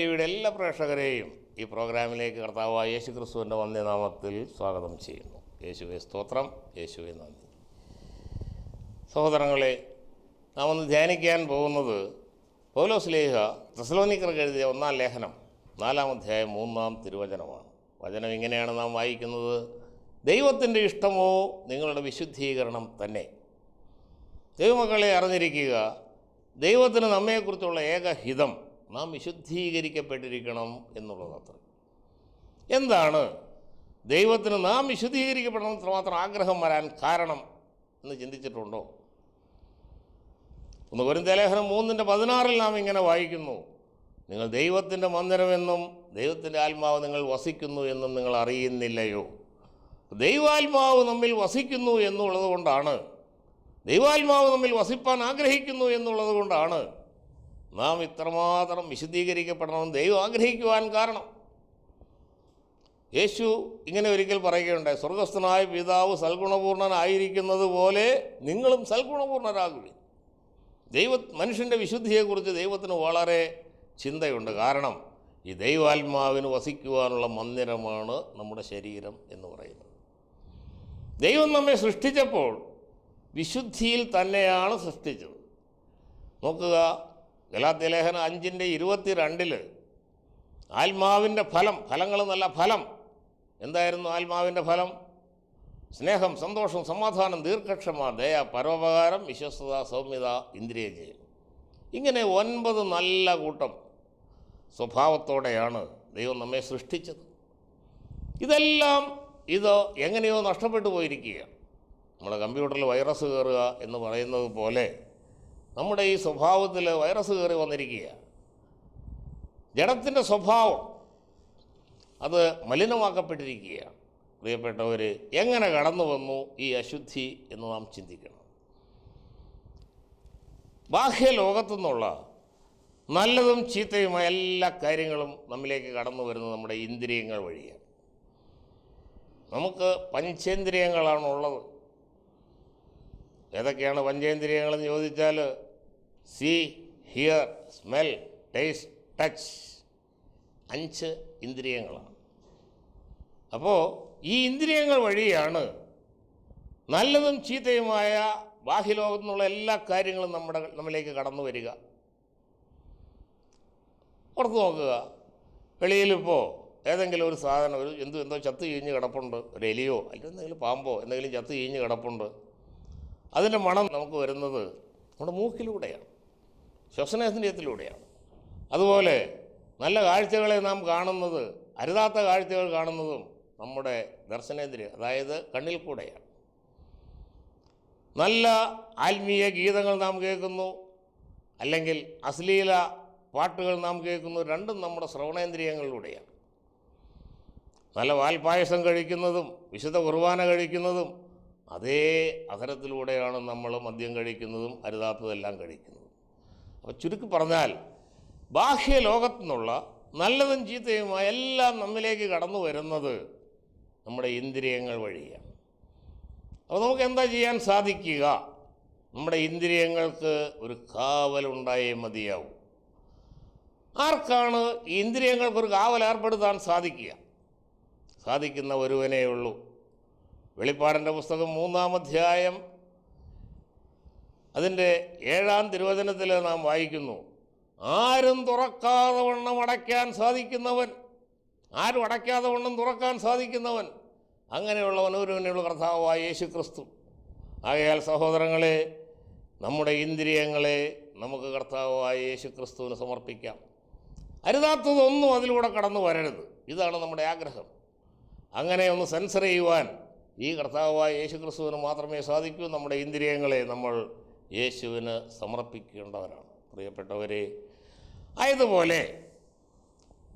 T വിയുടെ എല്ലാ പ്രേക്ഷകരെയും ഈ പ്രോഗ്രാമിലേക്ക് കർത്താവായ യേശു ക്രിസ്തുവിന്റെ വന്ദ്യനാമത്തിൽ സ്വാഗതം ചെയ്യുന്നു. യേശുവെ സ്തോത്രം യേശുവെ നന്ദി. സഹോദരങ്ങളെ നാം ഒന്ന് ധ്യാനിക്കാൻ പോകുന്നത് പൗലോസ് ലേഖ തെസലോനിക്കർക്ക് എഴുതിയ ഒന്നാം ലേഖനം നാലാം അധ്യായം മൂന്നാം തിരുവചനമാണ്. വചനം ഇങ്ങനെയാണ് നാം വായിക്കുന്നത്. ദൈവത്തിന്റെ ഇഷ്ടമോ നിങ്ങളുടെ വിശുദ്ധീകരണം തന്നെ? ദൈവമക്കളെ അറിഞ്ഞിരിക്കുക ദൈവത്തിന് നമ്മെക്കുറിച്ചുള്ള ഏക ഹിതം നാം വിശുദ്ധീകരിക്കപ്പെട്ടിരിക്കണം എന്നുള്ളതത്ര എന്താണ്? ദൈവത്തിന് നാം വിശുദ്ധീകരിക്കപ്പെടണം മാത്രം ആഗ്രഹം വരാൻ കാരണം എന്ന് ചിന്തിച്ചിട്ടുണ്ടോ? ഒന്ന് കുരുന്തലേഖനം മൂന്നിന്റെ പതിനാറിൽ നാം ഇങ്ങനെ വായിക്കുന്നു. നിങ്ങൾ ദൈവത്തിന്റെ മന്ദിരമെന്നും ദൈവത്തിന്റെ ആത്മാവ് നിങ്ങൾ വസിക്കുന്നു എന്നും നിങ്ങൾ അറിയുന്നില്ലയോ? ദൈവാത്മാവ് നമ്മിൽ വസിക്കുന്നു എന്നുള്ളത് കൊണ്ടാണ്. ദൈവാത്മാവ് നമ്മിൽ വസിപ്പാൻ ആഗ്രഹിക്കുന്നു എന്നുള്ളത് കൊണ്ടാണ്. നാം ഇത്രമാത്രം വിശുദ്ധീകരിക്കപ്പെടണമെന്ന് ദൈവം ആഗ്രഹിക്കുവാൻ കാരണം. യേശു ഇങ്ങനെ ഒരിക്കൽ പറയുകയുണ്ടായി സ്വർഗസ്ഥനായ പിതാവ് സൽഗുണപൂർണനായിരിക്കുന്നത് പോലെ നിങ്ങളും സൽഗുണപൂർണരാകുവിൻ. ദൈവ മനുഷ്യന്റെ വിശുദ്ധിയെക്കുറിച്ച് ദൈവത്തിന് വളരെ ചിന്തയുണ്ട്. കാരണം ഈ ദൈവാത്മാവിന് വസിക്കുവാനുള്ള മന്ദിരമാണ് നമ്മുടെ ശരീരം എന്ന് പറയുന്നത്. ദൈവം നമ്മെ സൃഷ്ടിച്ചപ്പോൾ വിശുദ്ധിയിൽ തന്നെയാണ് സൃഷ്ടിച്ചത്. നോക്കുക ഗലാത്യലേഖനം അഞ്ചിന്റെ ഇരുപത്തി രണ്ടിൽ ആത്മാവിന്റെ ഫലം ഫലങ്ങൾ നല്ല ഫലം. എന്തായിരുന്നു ആത്മാവിന്റെ ഫലം? സ്നേഹം സന്തോഷം സമാധാനം ദീർഘക്ഷമ ദയ പരോപകാരം വിശ്വസ്തത സൗമ്യത ഇന്ദ്രിയജയം ഇങ്ങനെ ഒൻപത് നല്ല കൂട്ടം സ്വഭാവത്തോടെയാണ് ദൈവം നമ്മെ സൃഷ്ടിച്ചത്. ഇതെല്ലാം ഇത് എങ്ങനെയോ നഷ്ടപ്പെട്ടു പോയിരിക്കുകയാണ്. നമ്മുടെ കമ്പ്യൂട്ടറിൽ വൈറസ് കയറുക എന്ന് പറയുന്നത് പോലെ നമ്മുടെ ഈ സ്വഭാവത്തിൽ വൈറസ് കയറി വന്നിരിക്കുകയാണ്. ജഡത്തിന്റെ സ്വഭാവം അത് മലിനമാക്കപ്പെട്ടിരിക്കുകയാണ്. പ്രിയപ്പെട്ടവർ എങ്ങനെ കടന്നു വന്നു ഈ അശുദ്ധി എന്ന് നാം ചിന്തിക്കണം. ബാഹ്യ ലോകത്തു നിന്നുള്ള നല്ലതും ചീത്തയുമായ എല്ലാ കാര്യങ്ങളും നമ്മിലേക്ക് കടന്നു വരുന്നത് നമ്മുടെ ഇന്ദ്രിയങ്ങൾ വഴിയാണ്. നമുക്ക് പഞ്ചേന്ദ്രിയങ്ങളാണ് ഉള്ളത് ഏതൊക്കെയാണ് പഞ്ചേന്ദ്രിയങ്ങളെന്ന് ചോദിച്ചാൽ see hear smell taste touch. അഞ്ച് ഇന്ദ്രിയങ്ങളാണ്. അപ്പോൾ ഈ ഇന്ദ്രിയങ്ങൾ വഴിയാണ് നല്ലതും ചീത്തയുമായ ബാഹ്യലോകത്തു നിന്നുള്ള എല്ലാ കാര്യങ്ങളും നമ്മുടെ നമ്മിലേക്ക് കടന്നു വരിക. ഓർത്ത് നോക്കുക. വെളിയിലിപ്പോൾ ഏതെങ്കിലും ഒരു സാധനം ഒരു എന്തോ എന്തോ ചത്ത് ചീഞ്ഞ് കിടപ്പുണ്ട്. ഒരു എലിയോ അല്ലെങ്കിൽ എന്തെങ്കിലും പാമ്പോ എന്തെങ്കിലും ചത്ത് ചീഞ്ഞ് കിടപ്പുണ്ട്. അതിന്റെ മണം നമുക്ക് വരുന്നത് നമ്മുടെ മൂക്കിലൂടെയാണ് ശ്വസനേന്ദ്രിയത്തിലൂടെയാണ്. അതുപോലെ നല്ല കാഴ്ചകളെ നാം കാണുന്നത് അരുതാത്ത കാഴ്ചകൾ കാണുന്നതും നമ്മുടെ ദർശനേന്ദ്രിയം അതായത് കണ്ണിൽ കൂടെയാണ്. നല്ല ആത്മീയ ഗീതങ്ങൾ നാം കേൾക്കുന്നു അല്ലെങ്കിൽ അശ്ലീല പാട്ടുകൾ നാം കേൾക്കുന്നു രണ്ടും നമ്മുടെ ശ്രവണേന്ദ്രിയങ്ങളിലൂടെയാണ്. നല്ല വാൽപ്പായസം കഴിക്കുന്നതും വിശുദ്ധ കുർബാന കഴിക്കുന്നതും അതേ അഹരത്തിലൂടെയാണ് നമ്മൾ മദ്യം കഴിക്കുന്നതും അരുതാത്തതെല്ലാം കഴിക്കുന്നതും. അപ്പോൾ ചുരുക്കി പറഞ്ഞാൽ ബാഹ്യ ലോകത്തു നിന്നുള്ള നല്ലതും ചീത്തയുമായ എല്ലാം നമ്മിലേക്ക് കടന്നു വരുന്നത് നമ്മുടെ ഇന്ദ്രിയങ്ങൾ വഴിയാണ്. അപ്പോൾ നമുക്ക് എന്താ ചെയ്യാൻ സാധിക്കുക? നമ്മുടെ ഇന്ദ്രിയങ്ങൾക്ക് ഒരു കാവലുണ്ടായേ മതിയാവും. ആർക്കാണ് ഇന്ദ്രിയങ്ങൾക്കൊരു കാവൽ ഏർപ്പെടുത്താൻ സാധിക്കുക? സാധിക്കുന്ന ഒരുവനേ ഉള്ളൂ. വെളിപ്പാടിന്റെ പുസ്തകം മൂന്നാം അധ്യായം. അതിന്റെ ഏഴാം തിരുവചനത്തിൽ നാം വായിക്കുന്നു ആരും തുറക്കാതെ വണ്ണം അടയ്ക്കാൻ സാധിക്കുന്നവൻ ആരും അടയ്ക്കാതെ വണ്ണം തുറക്കാൻ സാധിക്കുന്നവൻ. അങ്ങനെയുള്ളവൻ ഒരുവനുള്ള കർത്താവായ യേശു ക്രിസ്തു ആകയാൽ സഹോദരങ്ങളെ നമ്മുടെ ഇന്ദ്രിയങ്ങളെ നമുക്ക് കർത്താവായ യേശു ക്രിസ്തുവിന് സമർപ്പിക്കാം. അരുതാത്തതൊന്നും അതിലൂടെ കടന്നു വരരുത്. ഇതാണ് നമ്മുടെ ആഗ്രഹം. അങ്ങനെ ഒന്ന് സെൻസർ ചെയ്യുവാൻ ഈ കർത്താവായ യേശു ക്രിസ്തുവിന് മാത്രമേ സാധിക്കൂ. നമ്മുടെ ഇന്ദ്രിയങ്ങളെ നമ്മൾ യേശുവിന് സമർപ്പിക്കേണ്ടവരാണ്. പ്രിയപ്പെട്ടവരെ ആയതുപോലെ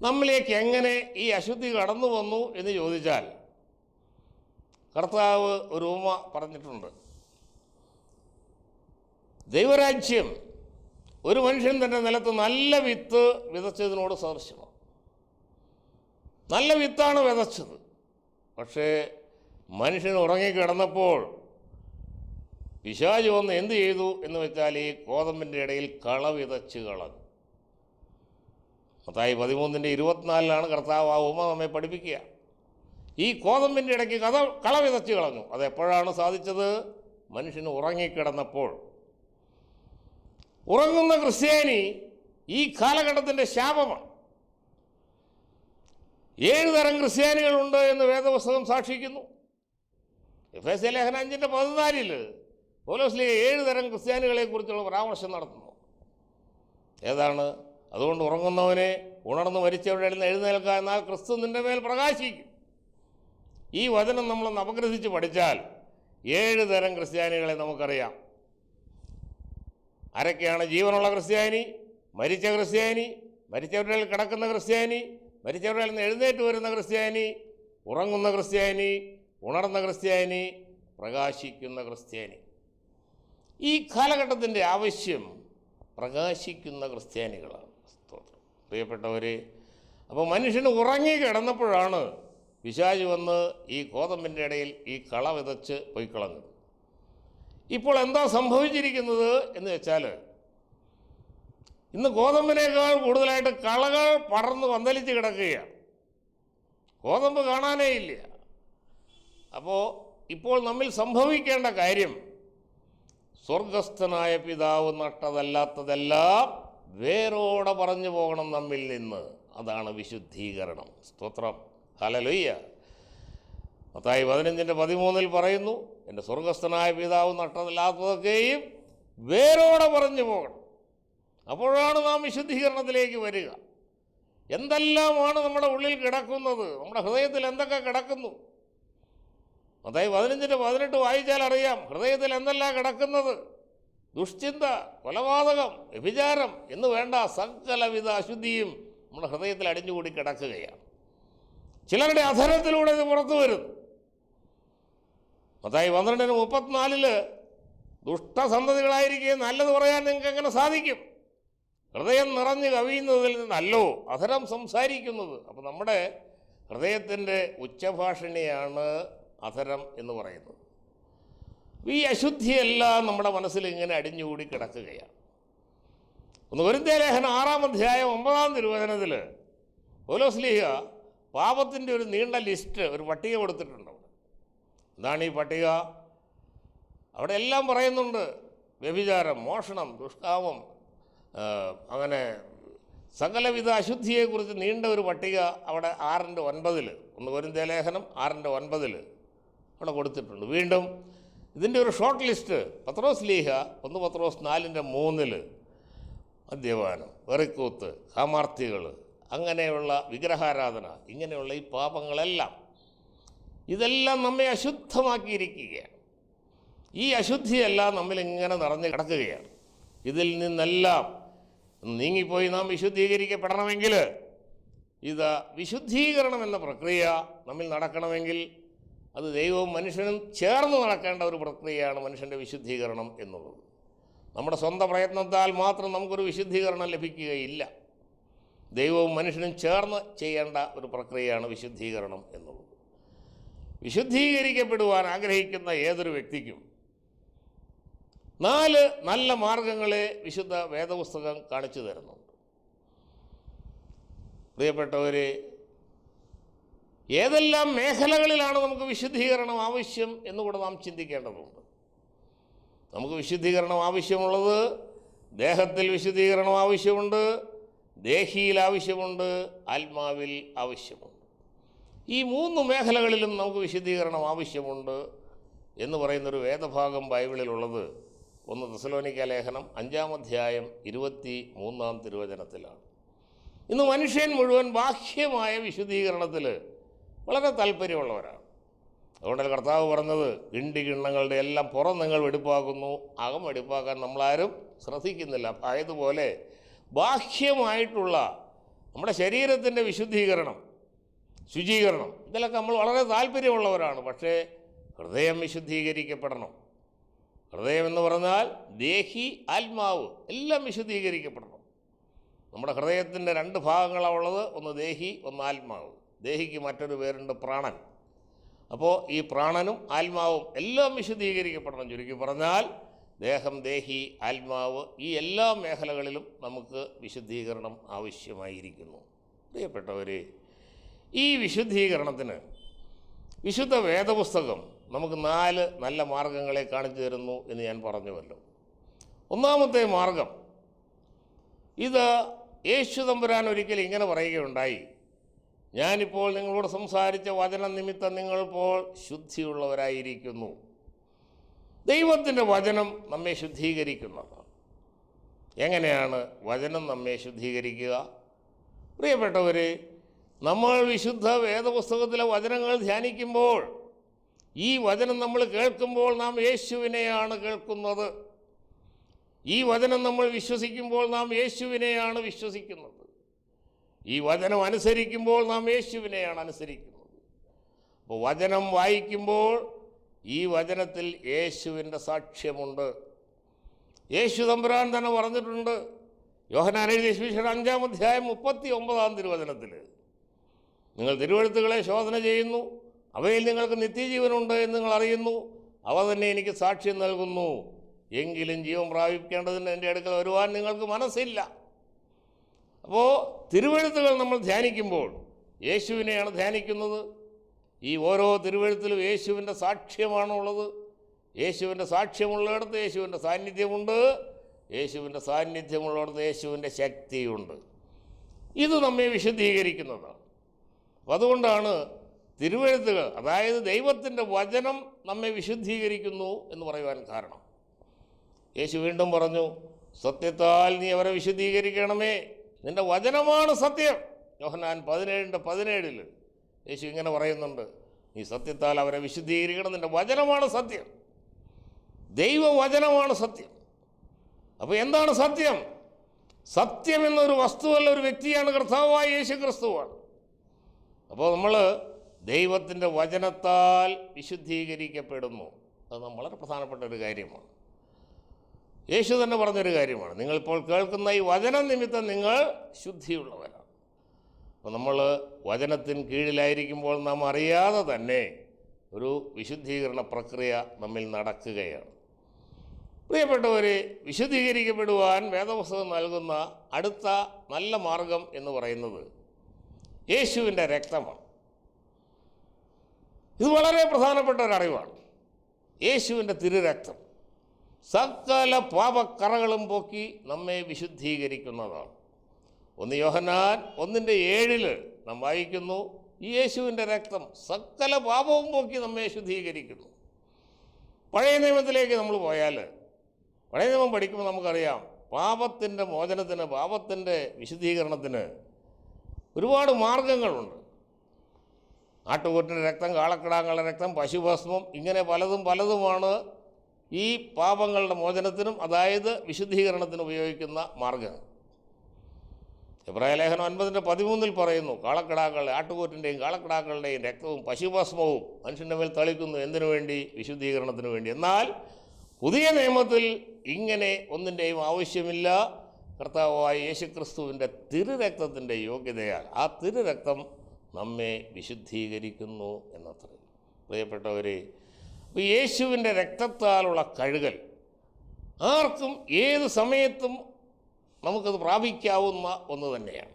നമ്മിലേക്ക് എങ്ങനെ ഈ അശുദ്ധി കടന്നു വന്നു എന്ന് ചോദിച്ചാൽ കർത്താവ് ഒരു ഉപമ പറഞ്ഞിട്ടുണ്ട്. ദൈവരാജ്യം ഒരു മനുഷ്യൻ തന്റെ നിലത്ത് നല്ല വിത്ത് വിതച്ചതിനോട് സദൃശ്യമാണ്. നല്ല വിത്താണ് വിതച്ചത്. പക്ഷേ മനുഷ്യൻ ഉറങ്ങിക്കിടന്നപ്പോൾ പിശാജ് വന്ന് എന്ത് ചെയ്തു എന്ന് വെച്ചാൽ ഈ കോതമ്പിന്റെ ഇടയിൽ കള വിതച്ച് കളഞ്ഞു. മത്തായി പതിമൂന്നിന്റെ ഇരുപത്തിനാലിലാണ് കർത്താവ് ആ ഉമ നമ്മെ പഠിപ്പിക്കുക. ഈ കോതമ്പിന്റെ ഇടയ്ക്ക് കഥ കള വിതച്ച് കളഞ്ഞു. അതെപ്പോഴാണ് സാധിച്ചത്? മനുഷ്യന് ഉറങ്ങിക്കിടന്നപ്പോൾ. ഉറങ്ങുന്ന ക്രിസ്ത്യാനി ഈ കാലഘട്ടത്തിന്റെ ശാപമാണ്. ഏഴ് തരം ക്രിസ്ത്യാനികളുണ്ട് എന്ന് വേദപുസ്തകം സാക്ഷിക്കുന്നു. എഫ് എസ് എ ലേഖന അഞ്ചിന്റെ പതിനാലിൽ പോലോസ്ലിയ ഏഴ് തരം ക്രിസ്ത്യാനികളെക്കുറിച്ചുള്ള പരാമർശം നടത്തുന്നു. ഏതാണ്? അതുകൊണ്ട് ഉറങ്ങുന്നവനെ ഉണർന്ന് മരിച്ചവരുടെ നിന്ന് എഴുന്നേൽക്കുക എന്നാൽ ക്രിസ്തു നിന്റെ മേൽ പ്രകാശിക്കും. ഈ വചനം നമ്മളൊന്ന് അപഗ്രഥിച്ച് പഠിച്ചാൽ ഏഴ് തരം ക്രിസ്ത്യാനികളെ നമുക്കറിയാം. ആരൊക്കെയാണ് ജീവനുള്ള ക്രിസ്ത്യാനി? മരിച്ച ക്രിസ്ത്യാനി മരിച്ചവരുടെ കിടക്കുന്ന ക്രിസ്ത്യാനി മരിച്ചവരുടെ എഴുന്നേറ്റ് വരുന്ന ക്രിസ്ത്യാനി ഉറങ്ങുന്ന ക്രിസ്ത്യാനി ഉണർന്ന ക്രിസ്ത്യാനി പ്രകാശിക്കുന്ന ക്രിസ്ത്യാനി. ഈ കാലഘട്ടത്തിന്റെ ആവശ്യം പ്രകാശിക്കുന്ന ക്രിസ്ത്യാനികളാണ്. സ്തോത്രം. പ്രിയപ്പെട്ടവരെ അപ്പോൾ മനുഷ്യന് ഉറങ്ങി കിടന്നപ്പോഴാണ് പിശാജ് വന്ന് ഈ കോതമ്പിന്റെ ഇടയിൽ ഈ കള വിതച്ച് പോയി പൊയ്ക്കളഞ്ഞത്. ഇപ്പോൾ എന്താ സംഭവിച്ചിരിക്കുന്നത് എന്ന് വെച്ചാൽ ഇന്ന് ഗോതമ്പിനേക്കാൾ കൂടുതലായിട്ട് കളകൾ പടർന്ന് പന്തലിച്ച് കിടക്കുകയാണ്. ഗോതമ്പ് കാണാനേ ഇല്ല. അപ്പോൾ ഇപ്പോൾ നമ്മിൽ സംഭവിക്കേണ്ട കാര്യം സ്വർഗസ്ഥനായ പിതാവ് നട്ടതല്ലാത്തതെല്ലാം വേരോടെ പറഞ്ഞു പോകണം നമ്മിൽ നിന്ന്. അതാണ് വിശുദ്ധീകരണം. സ്തോത്രം. ഹലലുയ്യ മത്തായി പതിനഞ്ചിന്റെ പതിമൂന്നിൽ പറയുന്നു എന്റെ സ്വർഗസ്ഥനായ പിതാവ് നട്ടതല്ലാത്തതൊക്കെയും വേരോടെ പറഞ്ഞു പോകണം. അപ്പോഴാണ് നാം വിശുദ്ധീകരണത്തിലേക്ക് വരിക. എന്തെല്ലാമാണ് നമ്മുടെ ഉള്ളിൽ കിടക്കുന്നത്? നമ്മുടെ ഹൃദയത്തിൽ എന്തൊക്കെ കിടക്കുന്നു? മത്തായി പതിനഞ്ചിന്റെ പതിനെട്ട് വായിച്ചാൽ അറിയാം. ഹൃദയത്തിൽ എന്തെല്ലാം കിടക്കുന്നത്? ദുഷ്ചിന്ത കൊലപാതകം വ്യഭിചാരം എന്ന് വേണ്ട സകലവിധ അശുദ്ധിയും നമ്മുടെ ഹൃദയത്തിൽ അടിഞ്ഞുകൂടി കിടക്കുകയാണ്. ചിലരുടെ അധരത്തിലൂടെ ഇത് പുറത്തു വരുന്നു. മതായി പന്ത്രണ്ടിന് മുപ്പത്തിനാലിൽ ദുഷ്ടസന്തതികളായിരിക്കെ നല്ലത് പറയാൻ നിങ്ങൾക്ക് എങ്ങനെ സാധിക്കും? ഹൃദയം നിറഞ്ഞു കവിയുന്നതിൽ നിന്നല്ലോ അധരം സംസാരിക്കുന്നത്. അപ്പോൾ നമ്മുടെ ഹൃദയത്തിന്റെ ഉച്ചഭാഷിണിയാണ് അധരം എന്ന് പറയുന്നത് ഈ അശുദ്ധിയെല്ലാം നമ്മുടെ മനസ്സിൽ ഇങ്ങനെ അടിഞ്ഞുകൂടി കിടക്കുകയാണ്. ഒന്ന് വെറുതെ ലേഖനം ആറാം അധ്യായം ഒമ്പതാം തിരുവചനത്തിൽ ഓലോസ്ലീഹ പാപത്തിന്റെ ഒരു നീണ്ട ലിസ്റ്റ് ഒരു പട്ടിക കൊടുത്തിട്ടുണ്ട് അവിടെ. എന്താണ് ഈ പട്ടിക? അവിടെ എല്ലാം പറയുന്നുണ്ട്. വ്യഭിചാരം മോഷണം ദുഷ്കാമം അങ്ങനെ സകലവിധ അശുദ്ധിയെക്കുറിച്ച് നീണ്ട ഒരു പട്ടിക അവിടെ ആറിന്റെ ഒൻപതിൽ ഒന്ന് വരുന്ന ലേഖനം ആറിന്റെ ഒൻപതിൽ അവിടെ കൊടുത്തിട്ടുണ്ട്. വീണ്ടും ഇതിന്റെ ഒരു ഷോർട്ട് ലിസ്റ്റ് പത്രോസ് ലീഹ ഒന്ന് പത്രോസ് നാലിന്റെ മൂന്നിൽ മദ്യപാനം വെറിക്കൂത്ത് കാമാർത്തികൾ അങ്ങനെയുള്ള വിഗ്രഹാരാധന ഇങ്ങനെയുള്ള ഈ പാപങ്ങളെല്ലാം ഇതെല്ലാം നമ്മെ അശുദ്ധമാക്കിയിരിക്കുകയാണ്. ഈ അശുദ്ധിയെല്ലാം നമ്മിൽ ഇങ്ങനെ നിറഞ്ഞു കിടക്കുകയാണ്. ഇതിൽ നിന്നെല്ലാം നീങ്ങിപ്പോയി നാം വിശുദ്ധീകരിക്കപ്പെടണമെങ്കിൽ ഇത് വിശുദ്ധീകരണം എന്ന പ്രക്രിയ നമ്മിൽ നടക്കണമെങ്കിൽ അത് ദൈവവും മനുഷ്യനും ചേർന്ന് നടക്കേണ്ട ഒരു പ്രക്രിയയാണ് മനുഷ്യന്റെ വിശുദ്ധീകരണം എന്നുള്ളത്. നമ്മുടെ സ്വന്തം പ്രയത്നത്താൽ മാത്രം നമുക്കൊരു വിശുദ്ധീകരണം ലഭിക്കുകയില്ല. ദൈവവും മനുഷ്യനും ചേർന്ന് ചെയ്യേണ്ട ഒരു പ്രക്രിയയാണ് വിശുദ്ധീകരണം എന്നുള്ളത്. വിശുദ്ധീകരിക്കപ്പെടുവാൻ ആഗ്രഹിക്കുന്ന ഏതൊരു വ്യക്തിക്കും നാല് നല്ല മാർഗങ്ങളെ വിശുദ്ധ വേദപുസ്തകം കാണിച്ചു തരുന്നുണ്ട്. പ്രിയപ്പെട്ടവരെ ഏതെല്ലാം മേഖലകളിലാണ് നമുക്ക് വിശുദ്ധീകരണം ആവശ്യം എന്നുകൂടെ നാം ചിന്തിക്കേണ്ടതുണ്ട്. നമുക്ക് വിശുദ്ധീകരണം ആവശ്യമുള്ളത് ദേഹത്തിൽ വിശുദ്ധീകരണം ആവശ്യമുണ്ട് ദേഹിയിൽ ആവശ്യമുണ്ട് ആത്മാവിൽ ആവശ്യമുണ്ട്. ഈ മൂന്ന് മേഖലകളിലും നമുക്ക് വിശുദ്ധീകരണം ആവശ്യമുണ്ട് എന്ന് പറയുന്നൊരു വേദഭാഗം ബൈബിളിലുള്ളത് ഒന്ന് തെസലോനിക്ക ലേഖനം അഞ്ചാം അധ്യായം ഇരുപത്തി മൂന്നാം തിരുവചനത്തിലാണ്. ഇന്ന് മനുഷ്യൻ മുഴുവൻ ബാഹ്യമായ വിശുദ്ധീകരണത്തിൽ വളരെ താല്പര്യമുള്ളവരാണ്. അതുകൊണ്ടല്ല കർത്താവ് പറഞ്ഞത് കിണ്ടി കിണ്ണങ്ങളുടെ എല്ലാം പുറം നിങ്ങൾ വെടിപ്പാക്കുന്നു അകം വെടിപ്പാക്കാൻ നമ്മളാരും ശ്രദ്ധിക്കുന്നില്ല. ആയതുപോലെ ബാഹ്യമായിട്ടുള്ള നമ്മുടെ ശരീരത്തിന്റെ വിശുദ്ധീകരണം ശുചീകരണം ഇതിലൊക്കെ നമ്മൾ വളരെ താല്പര്യമുള്ളവരാണ്. പക്ഷേ ഹൃദയം വിശുദ്ധീകരിക്കപ്പെടണം. ഹൃദയം എന്ന് പറഞ്ഞാൽ ദേഹി ആത്മാവ് എല്ലാം വിശുദ്ധീകരിക്കപ്പെടണം. നമ്മുടെ ഹൃദയത്തിന്റെ രണ്ട് ഭാഗങ്ങളാണ് ഉള്ളത് ഒന്ന് ദേഹി ഒന്ന് ആത്മാവ്. ദേഹിക്ക് മറ്റൊരു പേരുണ്ട് പ്രാണൻ. അപ്പോൾ ഈ പ്രാണനും ആത്മാവും എല്ലാം വിശദീകരിക്കപ്പെടണം. ചുരുക്കി പറഞ്ഞാൽ ദേഹം ദേഹി ആത്മാവ് ഈ എല്ലാ മേഖലകളിലും നമുക്ക് വിശുദ്ധീകരണം ആവശ്യമായിരിക്കുന്നു. പ്രിയപ്പെട്ടവരെ ഈ വിശുദ്ധീകരണത്തിന് വിശുദ്ധ വേദപുസ്തകം നമുക്ക് നാല് നല്ല മാർഗങ്ങളെ കാണിച്ചു തരുന്നു എന്ന് ഞാൻ പറഞ്ഞുവല്ലോ. ഒന്നാമത്തെ മാർഗം ഇത് യേശു തമ്പുരാൻ ഇങ്ങനെ പറയുകയുണ്ടായി. ഞാനിപ്പോൾ നിങ്ങളോട് സംസാരിച്ച വചന നിമിത്തം നിങ്ങളിപ്പോൾ ശുദ്ധിയുള്ളവരായിരിക്കുന്നു. ദൈവത്തിന്റെ വചനം നമ്മെ ശുദ്ധീകരിക്കുന്നതാണ്. എങ്ങനെയാണ് വചനം നമ്മെ ശുദ്ധീകരിക്കുക? പ്രിയപ്പെട്ടവർ നമ്മൾ വിശുദ്ധ വേദപുസ്തകത്തിലെ വചനങ്ങൾ ധ്യാനിക്കുമ്പോൾ ഈ വചനം നമ്മൾ കേൾക്കുമ്പോൾ നാം യേശുവിനെയാണ് കേൾക്കുന്നത്. ഈ വചനം നമ്മൾ വിശ്വസിക്കുമ്പോൾ നാം യേശുവിനെയാണ് വിശ്വസിക്കുന്നത്. ഈ വചനം അനുസരിക്കുമ്പോൾ നാം യേശുവിനെയാണ് അനുസരിക്കുന്നത്. അപ്പോൾ വചനം വായിക്കുമ്പോൾ ഈ വചനത്തിൽ യേശുവിന്റെ സാക്ഷ്യമുണ്ട്. യേശു തമ്പുരാൻ തന്നെ പറഞ്ഞിട്ടുണ്ട്. യോഹനാൻ എഴുതിയ സുവിശേഷം അഞ്ചാം അധ്യായം മുപ്പത്തി ഒമ്പതാം തിരുവചനത്തിൽ. നിങ്ങൾ തിരുവഴുത്തുകളെ ശോധന ചെയ്യുന്നു. അവയിൽ നിങ്ങൾക്ക് നിത്യജീവനുണ്ട് എന്ന് നിങ്ങൾ അറിയുന്നു. അവ തന്നെ എനിക്ക് സാക്ഷ്യം നൽകുന്നു. എങ്കിലും ജീവൻ പ്രാപിക്കേണ്ടതിന് എന്റെ അടുക്കൽ വരുവാൻ നിങ്ങൾക്ക് മനസ്സില്ല. അപ്പോൾ തിരുവഴുത്തുകൾ നമ്മൾ ധ്യാനിക്കുമ്പോൾ യേശുവിനെയാണ് ധ്യാനിക്കുന്നത്. ഈ ഓരോ തിരുവഴുത്തിലും യേശുവിന്റെ സാക്ഷ്യമാണുള്ളത് യേശുവിന്റെ സാക്ഷ്യമുള്ളിടത്ത് യേശുവിന്റെ സാന്നിധ്യമുണ്ട്. യേശുവിന്റെ സാന്നിധ്യമുള്ളിടത്ത് യേശുവിന്റെ ശക്തിയുണ്ട്. ഇത് നമ്മെ വിശദീകരിക്കുന്നതാണ് അതുകൊണ്ടാണ് തിരുവഴുത്തുകൾ അതായത് ദൈവത്തിന്റെ വചനം നമ്മെ വിശുദ്ധീകരിക്കുന്നു എന്ന് പറയുവാൻ കാരണം. യേശു വീണ്ടും പറഞ്ഞു സത്യത്താൽ നീ അവരെ വിശുദ്ധീകരിക്കണമേ. നിന്റെ വചനമാണ് സത്യം. യോഹനാൻ പതിനേഴിന്റെ പതിനേഴിൽ യേശു ഇങ്ങനെ പറയുന്നുണ്ട്. നീ സത്യത്താൽ അവരെ വിശുദ്ധീകരിക്കണം. നിന്റെ വചനമാണ് സത്യം. ദൈവവചനമാണ് സത്യം. അപ്പോൾ എന്താണ് സത്യം? സത്യം എന്നൊരു വസ്തുവല്ല ഒരു വ്യക്തിയാണ് കർത്താവായ യേശു ക്രിസ്തുവാണ് അപ്പോൾ നമ്മൾ ദൈവത്തിന്റെ വചനത്താൽ വിശുദ്ധീകരിക്കപ്പെടുന്നു. അത് വളരെ പ്രധാനപ്പെട്ട ഒരു കാര്യമാണ്. യേശു തന്നെ പറഞ്ഞൊരു കാര്യമാണ്. നിങ്ങളിപ്പോൾ കേൾക്കുന്ന ഈ വചനം നിമിത്തം നിങ്ങൾ ശുദ്ധിയുള്ളവരാണ്. അപ്പോൾ നമ്മൾ വചനത്തിന് കീഴിലായിരിക്കുമ്പോൾ നാം അറിയാതെ തന്നെ ഒരു വിശുദ്ധീകരണ പ്രക്രിയ നമ്മിൽ നടക്കുകയാണ്. പ്രിയപ്പെട്ടവരെ വിശുദ്ധീകരിക്കപ്പെടുവാൻ വേദപുസ്തകം നൽകുന്ന അടുത്ത നല്ല മാർഗം എന്ന് പറയുന്നത് യേശുവിന്റെ രക്തമാണ്. ഇത് വളരെ പ്രധാനപ്പെട്ട ഒരു അറിവാണ്. യേശുവിന്റെ തിരുരക്തം. സകല പാപക്കറകളും പോക്കി നമ്മെ വിശുദ്ധീകരിക്കുന്നതാണ് ഒന്ന് യോഹനാൻ ഒന്നിന്റെ ഏഴിൽ നാം വായിക്കുന്നു ഈ യേശുവിന്റെ രക്തം സകല പാപവും പോക്കി നമ്മെ ശുദ്ധീകരിക്കുന്നു. പഴയ നിയമത്തിലേക്ക് നമ്മൾ പോയാൽ പഴയ നിയമം പഠിക്കുമ്പോൾ നമുക്കറിയാം പാപത്തിന്റെ മോചനത്തിന് പാപത്തിന്റെ വിശുദ്ധീകരണത്തിന് ഒരുപാട് മാർഗങ്ങളുണ്ട്. ആട്ടുകൂറ്റിന്റെ രക്തം കാളക്കിടാങ്ങളുടെ രക്തം പശുഭസ്മം ഇങ്ങനെ പലതും പലതുമാണ് ഈ പാപങ്ങളുടെ മോചനത്തിനും അതായത് വിശുദ്ധീകരണത്തിനും ഉപയോഗിക്കുന്ന മാർഗം ഇബ്രാഹിം ലേഖനം ഒൻപതിന്റെ പതിമൂന്നിൽ പറയുന്നു കാളക്കിടാക്കളുടെ ആട്ടുകൂറ്റിന്റെയും കാളക്കിടാക്കളുടെയും രക്തവും പശുഭസ്മവും മനുഷ്യന്റെ മേൽ തളിക്കുന്നു. എന്തിനു വേണ്ടി? വിശുദ്ധീകരണത്തിന് വേണ്ടി. എന്നാൽ പുതിയ നിയമത്തിൽ ഇങ്ങനെ ഒന്നിന്റെയും ആവശ്യമില്ല. കർത്താവായ യേശുക്രിസ്തുവിന്റെ തിരുരക്തത്തിന്റെ യോഗ്യതയാൽ ആ തിരുരക്തം നമ്മെ വിശുദ്ധീകരിക്കുന്നു എന്നത്രേ. പ്രിയപ്പെട്ടവരെ യേശുവിന്റെ രക്തത്താലുള്ള കഴുകൽ. ആർക്കും ഏത് സമയത്തും നമുക്കത് പ്രാപിക്കാവുന്ന ഒന്ന് തന്നെയാണ്.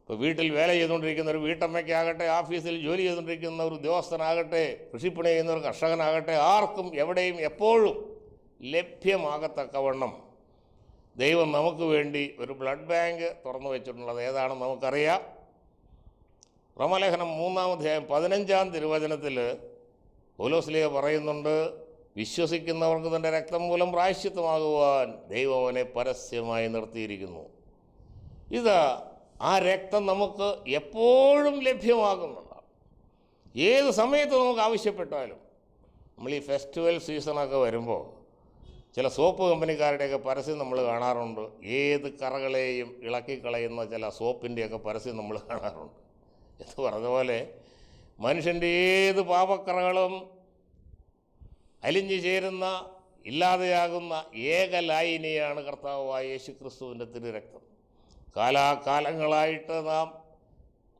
ഇപ്പോൾ വീട്ടിൽ വേല ചെയ്തുകൊണ്ടിരിക്കുന്ന ഒരു വീട്ടമ്മയ്ക്കാകട്ടെ ഓഫീസിൽ ജോലി ചെയ്തുകൊണ്ടിരിക്കുന്ന ഒരു ഉദ്യോഗസ്ഥനാകട്ടെ കൃഷിപ്പണി ചെയ്യുന്ന ഒരു കർഷകനാകട്ടെ ആർക്കും എവിടെയും എപ്പോഴും ലഭ്യമാകത്തക്കവണ്ണം ദൈവം നമുക്ക് വേണ്ടി ഒരു ബ്ലഡ് ബാങ്ക് തുറന്നു വെച്ചിട്ടുള്ളത് ഏതാണെന്ന് നമുക്കറിയാം. റമലേഖനം മൂന്നാം അധ്യായം പതിനഞ്ചാം തിരുവചനത്തിൽ പൗലോസ്ലിയ പറയുന്നുണ്ട് വിശ്വസിക്കുന്നവർക്ക് തന്റെ രക്തം മൂലം പ്രായശ്ചിത്തമാകുവാൻ ദൈവം അവനെ പരസ്യമായി നിർത്തിയിരിക്കുന്നു. ഇത് ആ രക്തം നമുക്ക് എപ്പോഴും ലഭ്യമാകുന്നതാണ് ഏത് സമയത്ത് നമുക്ക് ആവശ്യപ്പെട്ടാലും നമ്മൾ ഈ ഫെസ്റ്റിവൽ സീസണൊക്കെ വരുമ്പോൾ ചില സോപ്പ് കമ്പനിക്കാരുടെയൊക്കെ പരസ്യം നമ്മൾ കാണാറുണ്ട്. ഏത് കറകളെയും ഇളക്കിക്കളയുന്ന ചില സോപ്പിന്റെയൊക്കെ പരസ്യം നമ്മൾ കാണാറുണ്ട്. എന്ന് പറഞ്ഞ പോലെ മനുഷ്യന്റെ ഏത് പാപക്കറകളും അലിഞ്ഞു ചേരുന്ന ഇല്ലാതെയാകുന്ന ഏക ലായിനിയാണ് കർത്താവായ യേശു ക്രിസ്തുവിന്റെ തിരുരക്തം. കാലാകാലങ്ങളായിട്ട് നാം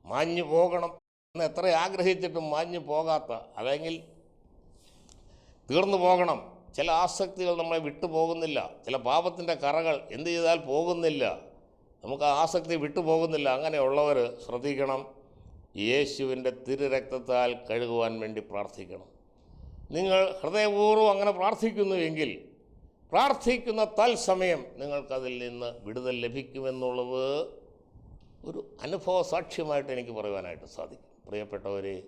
മാഞ്ഞു പോകണം എന്ന് എത്ര ആഗ്രഹിച്ചിട്ടും മാഞ്ഞു പോകാത്ത അല്ലെങ്കിൽ തീർന്നു പോകണം ചില ആസക്തികൾ നമ്മളെ വിട്ടുപോകുന്നില്ല ചില പാപത്തിന്റെ കറകൾ എന്ത് ചെയ്താൽ പോകുന്നില്ല നമുക്ക് ആസക്തി വിട്ടുപോകുന്നില്ല അങ്ങനെയുള്ളവർ ശ്രദ്ധിക്കണം. യേശുവിന്റെ തിരുരക്തത്താൽ കഴുകുവാൻ വേണ്ടി പ്രാർത്ഥിക്കണം. നിങ്ങൾ ഹൃദയപൂർവം അങ്ങനെ പ്രാർത്ഥിക്കുന്നുവെങ്കിൽ പ്രാർത്ഥിക്കുന്ന തൽസമയം നിങ്ങൾക്കതിൽ നിന്ന് വിടുതൽ ലഭിക്കുമെന്നുള്ളത് ഒരു അനുഭവ സാക്ഷ്യമായിട്ട് എനിക്ക് പറയുവാനായിട്ട് സാധിക്കും. പ്രിയപ്പെട്ടവരെ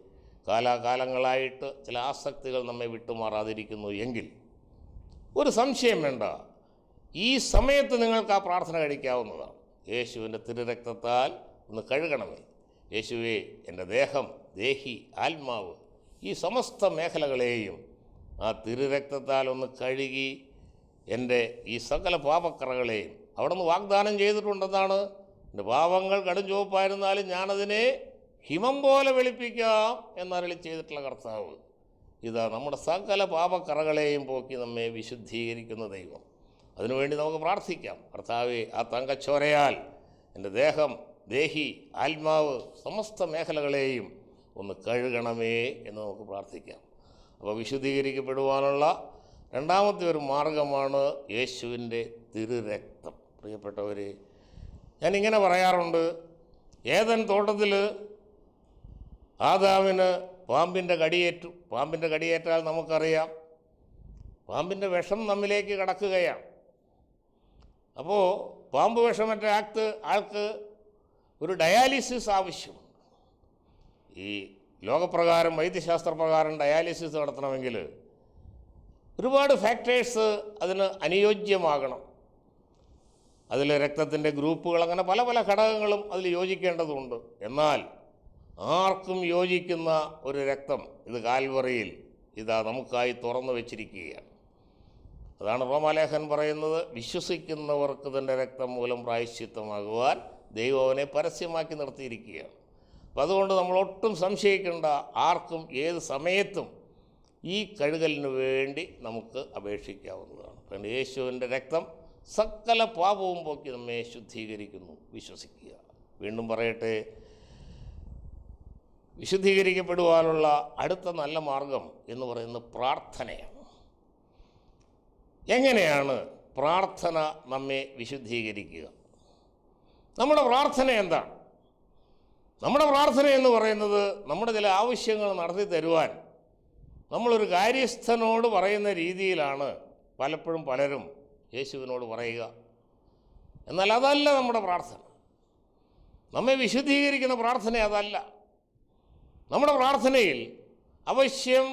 കാലാകാലങ്ങളായിട്ട് ചില ആസക്തികൾ നമ്മെ വിട്ടുമാറാതിരിക്കുന്നു എങ്കിൽ ഒരു സംശയം വേണ്ട. ഈ സമയത്ത് നിങ്ങൾക്ക് ആ പ്രാർത്ഥന കഴിക്കാവുന്നതാണ്. യേശുവിന്റെ തിരുരക്തത്താൽ ഒന്ന് കഴുകണമേ. യേശുവേ എന്റെ ദേഹം ദേഹി ആത്മാവ് ഈ സമസ്ത മേഖലകളെയും ആ തിരുരക്തത്താൽ ഒന്ന് കഴുകി എന്റെ ഈ സകല പാപക്കറകളെയും അവിടെ നിന്ന് വാഗ്ദാനം ചെയ്തിട്ടുണ്ടെന്നാണ്. എന്റെ പാപങ്ങൾ കടും ചുവപ്പായിരുന്നാലും ഞാനതിനെ ഹിമം പോലെ വെളുപ്പിക്കാം എന്നരളി ചെയ്തിട്ടുള്ള കർത്താവ്. ഇതാ നമ്മുടെ സകല പാപക്കറകളെയും പോക്കി നമ്മെ വിശുദ്ധീകരിക്കുന്ന ദൈവം. അതിനുവേണ്ടി നമുക്ക് പ്രാർത്ഥിക്കാം. കർത്താവെ ആ തങ്കച്ചോരയാൽ എന്റെ ദേഹം ദേഹി ആത്മാവ് സമസ്ത മേഖലകളെയും ഒന്ന് കഴുകണമേ എന്ന് നമുക്ക് പ്രാർത്ഥിക്കാം. അപ്പോൾ വിശുദ്ധീകരിക്കപ്പെടുവാനുള്ള രണ്ടാമത്തെ ഒരു മാർഗമാണ് യേശുവിന്റെ തിരുരക്തം. പ്രിയപ്പെട്ടവർ ഞാനിങ്ങനെ പറയാറുണ്ട് ഏതൻ തോട്ടത്തിൽ ആദാവിന് പാമ്പിന്റെ കടിയേറ്റു പാമ്പിന്റെ കടിയേറ്റാൽ നമുക്കറിയാം പാമ്പിന്റെ വിഷം നമ്മിലേക്ക് കടക്കുകയാണ്. അപ്പോൾ പാമ്പ് വിഷമറ്റ ആക്ട് ആൾക്ക് ഒരു ഡയാലിസിസ് ആവശ്യമുണ്ട്. ഈ ലോകപ്രകാരം വൈദ്യശാസ്ത്രപ്രകാരം ഡയാലിസിസ് നടത്തണമെങ്കിൽ ഒരുപാട് ഫാക്ടേഴ്സ് അതിന് അനുയോജ്യമാകണം. അതിൽ രക്തത്തിന്റെ ഗ്രൂപ്പുകൾ അങ്ങനെ പല പല ഘടകങ്ങളും അതിൽ യോജിക്കേണ്ടതുണ്ട്. എന്നാൽ ആർക്കും യോജിക്കുന്ന ഒരു രക്തം ഇത് കാൽവറിയിൽ ഇതാ നമുക്കായി തുറന്നു വച്ചിരിക്കുകയാണ്. അതാണ് റോമാലേഖൻ പറയുന്നത് വിശ്വസിക്കുന്നവർക്ക് തന്റെ രക്തം മൂലം പ്രായശ്ചിത്തമാകുവാൻ ദൈവം അവനെ പരസ്യമാക്കി നിർത്തിയിരിക്കുകയാണ്. അപ്പം അതുകൊണ്ട് നമ്മൾ ഒട്ടും സംശയിക്കേണ്ട ആർക്കും ഏത് സമയത്തും ഈ കഴുകലിന് വേണ്ടി നമുക്ക് അപേക്ഷിക്കാവുന്നതാണ്. കാരണം യേശുവിന്റെ രക്തം സകല പാപവും പോക്കി നമ്മെ ശുദ്ധീകരിക്കുന്നു. വിശ്വസിക്കുക. വീണ്ടും പറയട്ടെ വിശുദ്ധീകരിക്കപ്പെടുവാനുള്ള അടുത്ത നല്ല മാർഗം എന്ന് പറയുന്നത് പ്രാർത്ഥനയാണ്. എങ്ങനെയാണ് പ്രാർത്ഥന നമ്മെ വിശുദ്ധീകരിക്കുക? നമ്മുടെ പ്രാർത്ഥന എന്താണ് നമ്മുടെ പ്രാർത്ഥന എന്ന് പറയുന്നത് നമ്മുടെ ചില ആവശ്യങ്ങൾ നടത്തി തരുവാൻ നമ്മളൊരു കാര്യസ്ഥനോട് പറയുന്ന രീതിയിലാണ് പലപ്പോഴും പലരും യേശുവിനോട് പറയുക. എന്നാൽ അതല്ല നമ്മുടെ പ്രാർത്ഥന. നമ്മെ വിശുദ്ധീകരിക്കുന്ന പ്രാർത്ഥന അതല്ല. നമ്മുടെ പ്രാർത്ഥനയിൽ അവശ്യം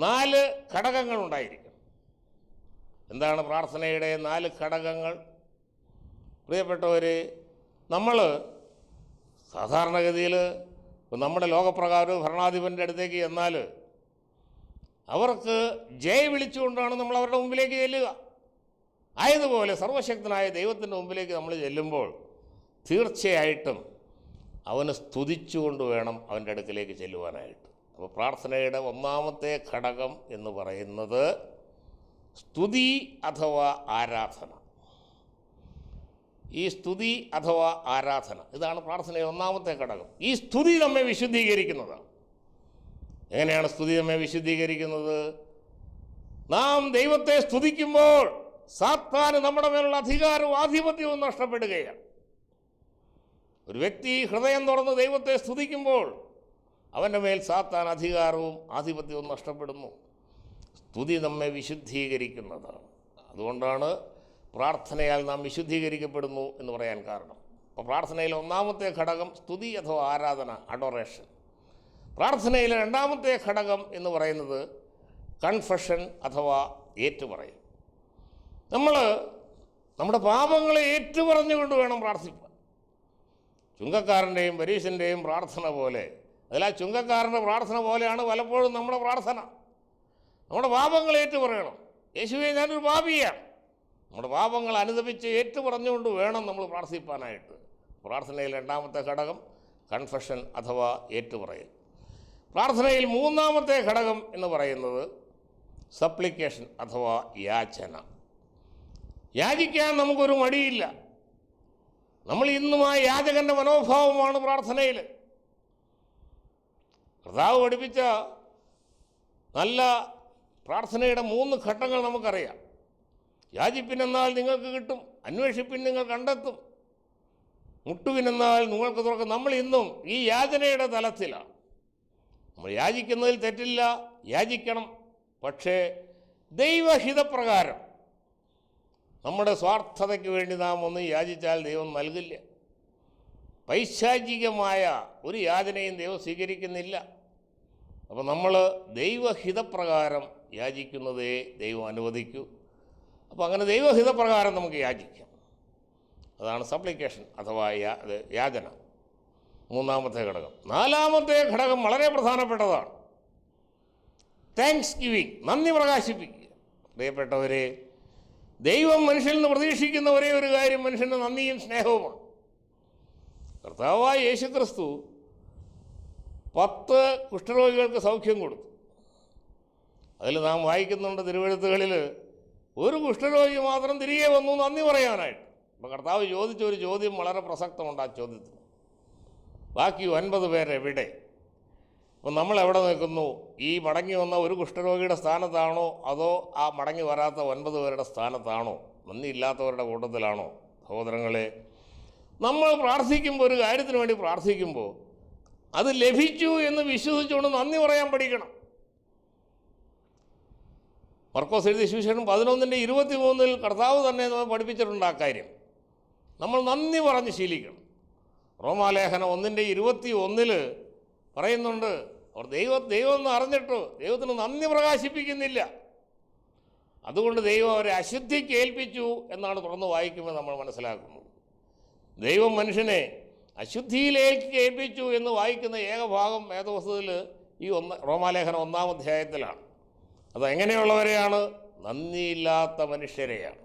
നാല് ഘടകങ്ങളുണ്ടായിരിക്കും എന്താണ് പ്രാർത്ഥനയുടെ നാല് ഘടകങ്ങൾ? പ്രിയപ്പെട്ടവർ നമ്മൾ സാധാരണഗതിയിൽ നമ്മുടെ ലോകപ്രകാരം ഭരണാധിപന്റെ അടുത്തേക്ക് ചെന്നാൽ അവർക്ക് ജയ വിളിച്ചുകൊണ്ടാണ് നമ്മൾ അവരുടെ മുമ്പിലേക്ക് ചെല്ലുക. ആയതുപോലെ സർവശക്തനായ ദൈവത്തിന്റെ മുമ്പിലേക്ക് നമ്മൾ ചെല്ലുമ്പോൾ തീർച്ചയായിട്ടും അവന് സ്തുതിച്ചുകൊണ്ട് വേണം അവന്റെ അടുക്കിലേക്ക് ചെല്ലുവാനായിട്ട്. അപ്പോൾ പ്രാർത്ഥനയുടെ ഒന്നാമത്തെ ഘടകം എന്ന് പറയുന്നത് സ്തുതി അഥവാ ആരാധന. ഈ സ്തുതി അഥവാ ആരാധന. ഇതാണ് പ്രാർത്ഥനയുടെ ഒന്നാമത്തെ ഘടകം. ഈ സ്തുതി നമ്മെ വിശുദ്ധീകരിക്കുന്നതാണ്. എങ്ങനെയാണ് സ്തുതി നമ്മെ വിശുദ്ധീകരിക്കുന്നത്? നാം ദൈവത്തെ സ്തുതിക്കുമ്പോൾ സാത്താന് നമ്മുടെ മേലുള്ള അധികാരവും ആധിപത്യവും നഷ്ടപ്പെടുകയാണ്. ഒരു വ്യക്തി ഹൃദയം തുറന്ന് ദൈവത്തെ സ്തുതിക്കുമ്പോൾ അവന്റെ മേൽ സാത്താൻ അധികാരവും ആധിപത്യവും നഷ്ടപ്പെടുന്നു. സ്തുതി നമ്മെ വിശുദ്ധീകരിക്കുന്നതാണ്. അതുകൊണ്ടാണ് പ്രാർത്ഥനയാൽ നാം വിശുദ്ധീകരിക്കപ്പെടുന്നു എന്ന് പറയാൻ കാരണം. അപ്പോൾ പ്രാർത്ഥനയിൽ ഒന്നാമത്തെ ഘടകം സ്തുതി അഥവാ ആരാധന അഡോറേഷൻ പ്രാർത്ഥനയിലെ രണ്ടാമത്തെ ഘടകം എന്ന് പറയുന്നത് കൺഫഷൻ അഥവാ ഏറ്റുപറയൽ. നമ്മൾ നമ്മുടെ പാപങ്ങളെ ഏറ്റുപറഞ്ഞുകൊണ്ട് വേണം പ്രാർത്ഥിക്കാൻ ചുങ്കക്കാരന്റെയും പരീശന്റെയും പ്രാർത്ഥന പോലെ അതിൽ ആ ചുങ്കക്കാരന്റെ പ്രാർത്ഥന പോലെയാണ് പലപ്പോഴും നമ്മുടെ പ്രാർത്ഥന. നമ്മുടെ പാപങ്ങളെ ഏറ്റുപറയണം. യേശുവെ ഞാനൊരു പാപിയാണ്. നമ്മുടെ പാപങ്ങൾ അനുദപിച്ച് ഏറ്റു പറഞ്ഞുകൊണ്ട് വേണം നമ്മൾ പ്രാർത്ഥിപ്പാനായിട്ട്. പ്രാർത്ഥനയിൽ രണ്ടാമത്തെ ഘടകം കൺഫഷൻ അഥവാ ഏറ്റുപറയൽ. പ്രാർത്ഥനയിൽ മൂന്നാമത്തെ ഘടകം എന്ന് പറയുന്നത് സപ്ലിക്കേഷൻ അഥവാ യാചന. യാചിക്കാൻ നമുക്കൊരു മടിയില്ല. നമ്മൾ ഇന്നും ആ യാചകന്റെ മനോഭാവമാണ് പ്രാർത്ഥനയിൽ. കർത്താവ് പഠിപ്പിച്ച നല്ല പ്രാർത്ഥനയുടെ മൂന്ന് ഘട്ടങ്ങൾ നമുക്കറിയാം. യാചിപ്പിനെന്നാൽ നിങ്ങൾക്ക് കിട്ടും അന്വേഷിപ്പിൻ നിങ്ങൾ കണ്ടെത്തും. മുട്ടുവിനെന്നാൽ നിങ്ങൾക്ക് തുറക്കും. നമ്മൾ ഇന്നും ഈ യാചനയുടെ തലത്തിലാണ്. നമ്മൾ യാചിക്കുന്നതിൽ തെറ്റില്ല യാചിക്കണം. പക്ഷേ ദൈവഹിതപ്രകാരം നമ്മുടെ സ്വാർത്ഥതയ്ക്ക് വേണ്ടി നാം ഒന്ന് യാചിച്ചാൽ ദൈവം നൽകില്ല. പൈശാചികമായ ഒരു യാചനയും ദൈവം സ്വീകരിക്കുന്നില്ല. അപ്പോൾ നമ്മൾ ദൈവഹിതപ്രകാരം യാചിക്കുന്നതേ ദൈവം അനുവദിക്കൂ. അപ്പോൾ അങ്ങനെ ദൈവഹിതപ്രകാരം നമുക്ക് യാചിക്കാം. അതാണ് സപ്ലിക്കേഷൻ അഥവാ യാചന. മൂന്നാമത്തെ ഘടകം. നാലാമത്തെ ഘടകം വളരെ പ്രധാനപ്പെട്ടതാണ്. താങ്ക്സ് ഗിവിങ് നന്ദി പ്രകാശിപ്പിക്കുക. പ്രിയപ്പെട്ടവരെ ദൈവം മനുഷ്യനിൽ നിന്ന് പ്രതീക്ഷിക്കുന്ന ഒരേ ഒരു കാര്യം മനുഷ്യന്റെ നന്ദിയും സ്നേഹവുമാണ്. കർത്താവായ യേശു ക്രിസ്തു പത്ത് കുഷ്ഠരോഗികൾക്ക് സൗഖ്യം കൊടുത്തു. അതിൽ നാം വായിക്കുന്നുണ്ട് തിരുവഴുത്തുകളിൽ ഒരു കുഷ്ഠരോഗി മാത്രം തിരികെ വന്നു നന്ദി പറയാനായിട്ട്. അപ്പോൾ കർത്താവ് ചോദിച്ച ഒരു ചോദ്യം വളരെ പ്രസക്തമുണ്ട് ആ ചോദ്യത്തിന്. ബാക്കി ഒൻപത് പേരെവിടെ അപ്പം നമ്മൾ എവിടെ നിൽക്കുന്നു? ഈ മടങ്ങി വന്ന ഒരു കുഷ്ഠരോഗിയുടെ സ്ഥാനത്താണോ? അതോ ആ മടങ്ങി വരാത്ത ഒൻപത് പേരുടെ സ്ഥാനത്താണോ? നന്ദിയില്ലാത്തവരുടെ കൂട്ടത്തിലാണോ? സഹോദരങ്ങളെ നമ്മൾ പ്രാർത്ഥിക്കുമ്പോൾ ഒരു കാര്യത്തിന് വേണ്ടി പ്രാർത്ഥിക്കുമ്പോൾ അത് ലഭിച്ചു എന്ന് വിശ്വസിച്ചുകൊണ്ട് നന്ദി പറയാൻ പഠിക്കണം. മർക്കോസ് എഴുതിയ സുവിശേഷം പതിനൊന്നിന്റെ ഇരുപത്തി മൂന്നിൽ കർത്താവ് തന്നെ നമ്മൾ പഠിപ്പിച്ചിട്ടുണ്ട് ആ കാര്യം. നമ്മൾ നന്ദി പറഞ്ഞ് ശീലിക്കണം. റോമാലേഖനം ഒന്നിന്റെ ഇരുപത്തി ഒന്നിൽ പറയുന്നുണ്ട് അവർ ദൈവം ദൈവം എന്ന് അറിഞ്ഞിട്ട് ദൈവത്തിന് നന്ദി പ്രകാശിപ്പിക്കുന്നില്ല. അതുകൊണ്ട് ദൈവം അവരെ അശുദ്ധിക്ക് ഏൽപ്പിച്ചു എന്നാണ് തുറന്ന് വായിക്കുമ്പോൾ നമ്മൾ മനസ്സിലാക്കുന്നത് ദൈവം മനുഷ്യനെ അശുദ്ധിയിലേക്ക് ഏൽപ്പിച്ചു എന്ന് വായിക്കുന്ന ഏക ഭാഗം വേദവസ്തുത്തിൽ ഈ ഒന്ന് റോമാലേഖനം ഒന്നാം അധ്യായത്തിലാണ്. അതെങ്ങനെയുള്ളവരെയാണ് നന്ദിയില്ലാത്ത മനുഷ്യരെയാണ്.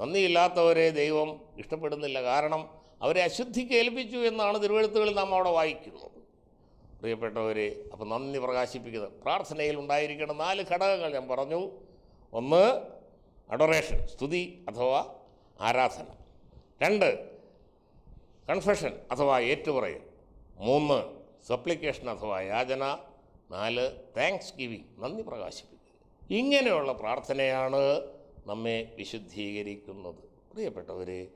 നന്ദിയില്ലാത്തവരെ ദൈവം ഇഷ്ടപ്പെടുന്നില്ല. കാരണം അവരെ അശുദ്ധിക്ക് ഏൽപ്പിച്ചു എന്നാണ് തിരുവഴുത്തുകളിൽ നാം അവിടെ വായിക്കുന്നത്. പ്രിയപ്പെട്ടവരെ അപ്പം നന്ദി പ്രകാശിപ്പിക്കുന്നത് പ്രാർത്ഥനയിൽ ഉണ്ടായിരിക്കേണ്ട നാല് ഘടകങ്ങൾ ഞാൻ പറഞ്ഞു. ഒന്ന് അഡൊറേഷൻ സ്തുതി അഥവാ ആരാധന. രണ്ട് കൺഫെഷൻ അഥവാ ഏറ്റുപറയൽ. മൂന്ന് സപ്ലിക്കേഷൻ അഥവാ യാചന. നാല് താങ്ക്സ് ഗിവിങ് നന്ദി പ്രകാശിപ്പിക്കുക ഇങ്ങനെയുള്ള പ്രാർത്ഥനയാണ് നമ്മെ വിശുദ്ധീകരിക്കുന്നത്. പ്രിയപ്പെട്ടവരെ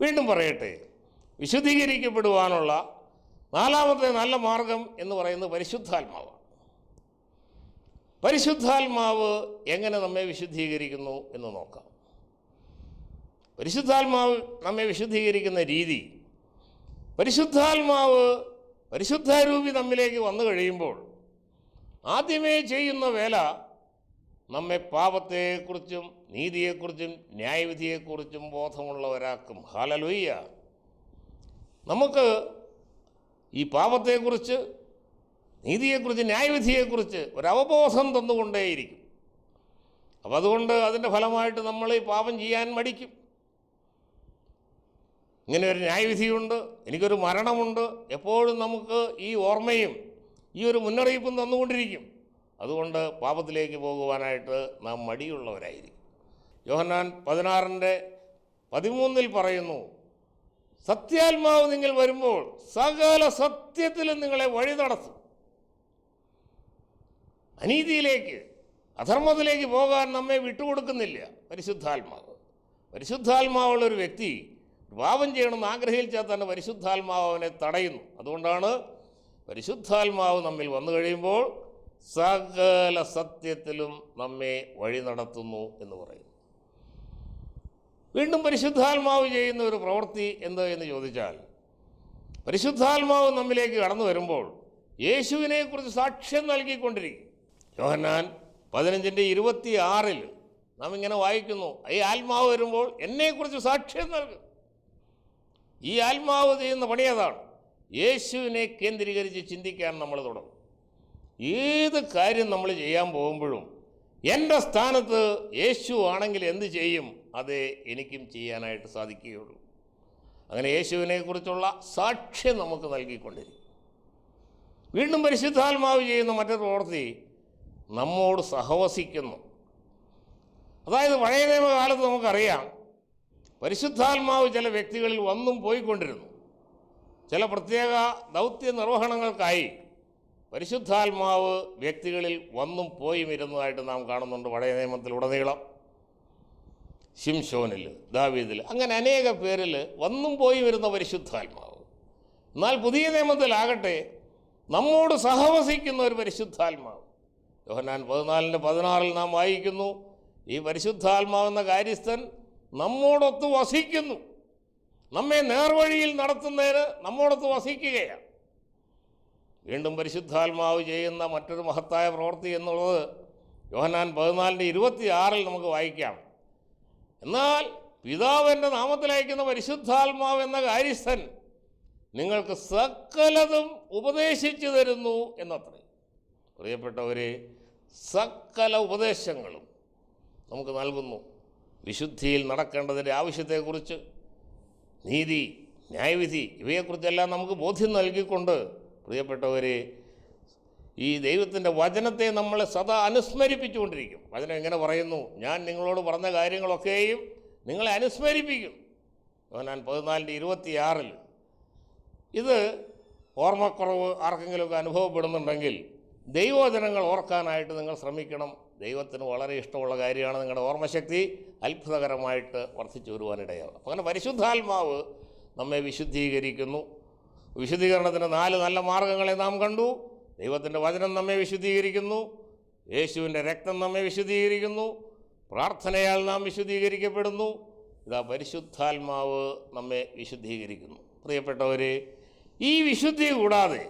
വീണ്ടും പറയട്ടെ വിശുദ്ധീകരിക്കപ്പെടുവാനുള്ള നാലാമത്തെ നല്ല മാർഗം എന്ന് പറയുന്നത് പരിശുദ്ധാത്മാവാണ്. പരിശുദ്ധാത്മാവ് എങ്ങനെ നമ്മെ വിശുദ്ധീകരിക്കുന്നു എന്ന് നോക്കാം. പരിശുദ്ധാത്മാവ് നമ്മെ വിശുദ്ധീകരിക്കുന്ന രീതി പരിശുദ്ധാത്മാവ് പരിശുദ്ധാരൂപി നമ്മിലേക്ക് വന്നു കഴിയുമ്പോൾ ആദ്യമേ ചെയ്യുന്ന വേല നമ്മെ പാപത്തെക്കുറിച്ചും നീതിയെക്കുറിച്ചും ന്യായവിധിയെക്കുറിച്ചും ബോധമുള്ളവരാക്കും. ഹാലലുയ്യ നമുക്ക് ഈ പാപത്തെക്കുറിച്ച് നീതിയെക്കുറിച്ച് ന്യായവിധിയെക്കുറിച്ച് ഒരവബോധം തന്നുകൊണ്ടേയിരിക്കും. അപ്പം അതുകൊണ്ട് അതിന്റെ ഫലമായിട്ട് നമ്മൾ ഈ പാപം ചെയ്യാൻ മടിക്കും. ഇങ്ങനെ ഒരു ന്യായവിധിയുണ്ട് എനിക്കൊരു മരണമുണ്ട് എപ്പോഴും നമുക്ക് ഈ ഓർമ്മയും ഈ ഒരു മുന്നറിയിപ്പും തന്നുകൊണ്ടിരിക്കും. അതുകൊണ്ട് പാപത്തിലേക്ക് പോകുവാനായിട്ട് നാം മടിയുള്ളവരായിരിക്കും. യോഹന്നാൻ പതിനാറിന്റെ പതിമൂന്നിൽ പറയുന്നു സത്യാത്മാവ് നിങ്ങൾ വരുമ്പോൾ സകല സത്യത്തിലും നിങ്ങളെ വഴി നടത്തും. അനീതിയിലേക്ക് അധർമ്മത്തിലേക്ക് പോകാൻ നമ്മെ വിട്ടുകൊടുക്കുന്നില്ല പരിശുദ്ധാത്മാവ്. പരിശുദ്ധാത്മാവുള്ള ഒരു വ്യക്തി പാപം ചെയ്യണമെന്ന് ആഗ്രഹിച്ചാൽ തന്നെ പരിശുദ്ധാത്മാവ് അവനെ തടയുന്നു. അതുകൊണ്ടാണ് പരിശുദ്ധാത്മാവ് നമ്മിൽ വന്നു കഴിയുമ്പോൾ സകല സത്യത്തിലും നമ്മെ വഴി നടത്തുന്നു എന്ന് പറയുന്നു. വീണ്ടും പരിശുദ്ധാത്മാവ് ചെയ്യുന്ന ഒരു പ്രവൃത്തി എന്ത് എന്ന് ചോദിച്ചാൽ പരിശുദ്ധാത്മാവ് നമ്മിലേക്ക് കടന്നു വരുമ്പോൾ യേശുവിനെക്കുറിച്ച് സാക്ഷ്യം നൽകിക്കൊണ്ടിരിക്കും. യോഹന്നാൻ പതിനഞ്ചിന്റെ ഇരുപത്തി ആറിൽ നാം ഇങ്ങനെ വായിക്കുന്നു ഈ ആത്മാവ് വരുമ്പോൾ എന്നെക്കുറിച്ച് സാക്ഷ്യം നൽകും. ഈ ആത്മാവ് ചെയ്യുന്ന പണി അതാണ് യേശുവിനെ കേന്ദ്രീകരിച്ച് ചിന്തിക്കാൻ നമ്മൾ തുടങ്ങും. ഏത് കാര്യം നമ്മൾ ചെയ്യാൻ പോകുമ്പോഴും എന്റെ സ്ഥാനത്ത് യേശു ആണെങ്കിൽ എന്ത് ചെയ്യും? അതേ എനിക്കും ചെയ്യാനായിട്ട് സാധിക്കുകയുള്ളൂ. അങ്ങനെ യേശുവിനെക്കുറിച്ചുള്ള സാക്ഷ്യം നമുക്ക് നൽകിക്കൊണ്ടിരിക്കും. വീണ്ടും പരിശുദ്ധാത്മാവ് ചെയ്യുന്ന മറ്റൊരു പ്രവൃത്തി നമ്മോട് സഹവസിക്കുന്നു. അതായത് പഴയ നിയമകാലത്ത് നമുക്കറിയാം പരിശുദ്ധാത്മാവ് ചില വ്യക്തികളിൽ വന്നും പോയിക്കൊണ്ടിരുന്നു. ചില പ്രത്യേക ദൗത്യ നിർവഹണങ്ങൾക്കായി പരിശുദ്ധാത്മാവ് വ്യക്തികളിൽ വന്നും പോയും ഇരുന്നതായിട്ട് നാം കാണുന്നുണ്ട് പഴയ നിയമത്തിലുടനീളം ശിംഷോനിൽ ദാവീദിൽ അങ്ങനെ അനേക പേരിൽ വന്നും പോയി വരുന്ന പരിശുദ്ധാത്മാവ്. എന്നാൽ പുതിയ നിയമത്തിലാകട്ടെ നമ്മോട് സഹവസിക്കുന്ന ഒരു പരിശുദ്ധാത്മാവ്. യോഹന്നാൻ പതിനാലിന്റെ പതിനാറിൽ നാം വായിക്കുന്നു ഈ പരിശുദ്ധാത്മാവെന്ന കാര്യസ്ഥൻ നമ്മോടൊത്ത് വസിക്കുന്നു. നമ്മെ നേർവഴിയിൽ നടത്തുന്നതിന് നമ്മോടൊത്ത് വസിക്കുകയാണ്. വീണ്ടും പരിശുദ്ധാത്മാവ് ചെയ്യുന്ന മറ്റൊരു മഹത്തായ പ്രവൃത്തി എന്നുള്ളത് യോഹനാൻ പതിനാലിന്റെ ഇരുപത്തി ആറിൽ നമുക്ക് വായിക്കാം. എന്നാൽ പിതാവിന്റെ നാമത്തിൽ അയക്കുന്ന പരിശുദ്ധാത്മാവ് എന്ന കാര്യസ്ഥൻ നിങ്ങൾക്ക് സകലതും ഉപദേശിച്ചു തരുന്നു എന്നത്രേ. പ്രിയപ്പെട്ടവരെ സകല ഉപദേശങ്ങളും നമുക്ക് നൽകുന്നു. വിശുദ്ധിയിൽ നടക്കേണ്ടതിന്റെ ആവശ്യത്തെക്കുറിച്ച് നീതി ന്യായവിധി ഇവയെക്കുറിച്ചെല്ലാം നമുക്ക് ബോധ്യം നൽകിക്കൊണ്ട് പ്രിയപ്പെട്ടവരെ ഈ ദൈവത്തിന്റെ വചനത്തെ നമ്മളെ സദാ അനുസ്മരിപ്പിച്ചുകൊണ്ടിരിക്കും. വചനം എങ്ങനെ പറയുന്നു? ഞാൻ നിങ്ങളോട് പറഞ്ഞ കാര്യങ്ങളൊക്കെയും നിങ്ങളെ അനുസ്മരിപ്പിക്കും. ഞാൻ പതിനാലിന്റെ ഇരുപത്തിയാറിൽ ഇത് ഓർമ്മക്കുറവ് ആർക്കെങ്കിലുമൊക്കെ അനുഭവപ്പെടുന്നുണ്ടെങ്കിൽ ദൈവവചനങ്ങൾ ഓർക്കാനായിട്ട് നിങ്ങൾ ശ്രമിക്കണം. ദൈവത്തിന് വളരെ ഇഷ്ടമുള്ള കാര്യമാണ് നിങ്ങളുടെ ഓർമ്മശക്തി അത്ഭുതകരമായിട്ട് വർദ്ധിച്ചു വരുവാനിടയാവും അപ്പോൾ അങ്ങനെ പരിശുദ്ധാത്മാവ് നമ്മെ വിശുദ്ധീകരിക്കുന്നു. വിശുദ്ധീകരണത്തിന് നാല് നല്ല മാർഗങ്ങളെ നാം കണ്ടു. ദൈവത്തിന്റെ വചനം നമ്മെ വിശുദ്ധീകരിക്കുന്നു. യേശുവിന്റെ രക്തം നമ്മെ വിശുദ്ധീകരിക്കുന്നു. പ്രാർത്ഥനയാൽ നാം വിശുദ്ധീകരിക്കപ്പെടുന്നു. ഇതാ പരിശുദ്ധാത്മാവ് നമ്മെ വിശുദ്ധീകരിക്കുന്നു. പ്രിയപ്പെട്ടവരെ ഈ വിശുദ്ധി കൂടാതെ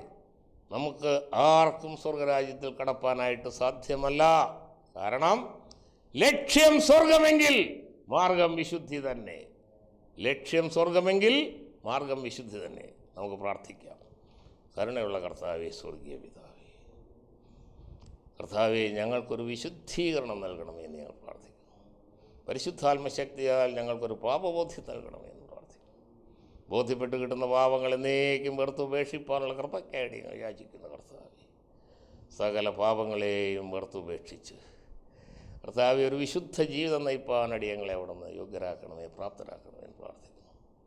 നമുക്ക് ആർക്കും സ്വർഗരാജ്യത്തിൽ കടപ്പാനായിട്ട് സാധ്യമല്ല. കാരണം ലക്ഷ്യം സ്വർഗമെങ്കിൽ മാർഗം വിശുദ്ധി തന്നെ. ലക്ഷ്യം സ്വർഗമെങ്കിൽ മാർഗം വിശുദ്ധി തന്നെ. നമുക്ക് പ്രാർത്ഥിക്കാം. കരുണയുള്ള കർത്താവെ സ്വർഗീയ പിതാവേ. കർത്താവെ ഞങ്ങൾക്കൊരു വിശുദ്ധീകരണം നൽകണമേ എന്ന് ഞങ്ങൾ പ്രാർത്ഥിക്കുന്നു. പരിശുദ്ധാത്മശക്തിയാൽ ഞങ്ങൾക്കൊരു പാപബോധ്യം നൽകണമേ എന്ന് പ്രാർത്ഥിക്കുന്നു. ബോധ്യപ്പെട്ട് കിട്ടുന്ന പാപങ്ങൾ എന്നേക്കും വെറുത്ത് ഉപേക്ഷിപ്പാനുള്ള കൃപക്കായിട്ട് ഞങ്ങൾ യാചിക്കുന്ന കർത്താവെ. സകല പാപങ്ങളെയും വെറുത്തുപേക്ഷിച്ച് കർത്താവെ ഒരു വിശുദ്ധ ജീവിതം നയിപ്പാൻ ഞങ്ങളെ അവിടെ നിന്ന് യോഗ്യരാക്കണമേ പ്രാപ്തരാക്കണമേ എന്ന് പ്രാർത്ഥിക്കുന്നു.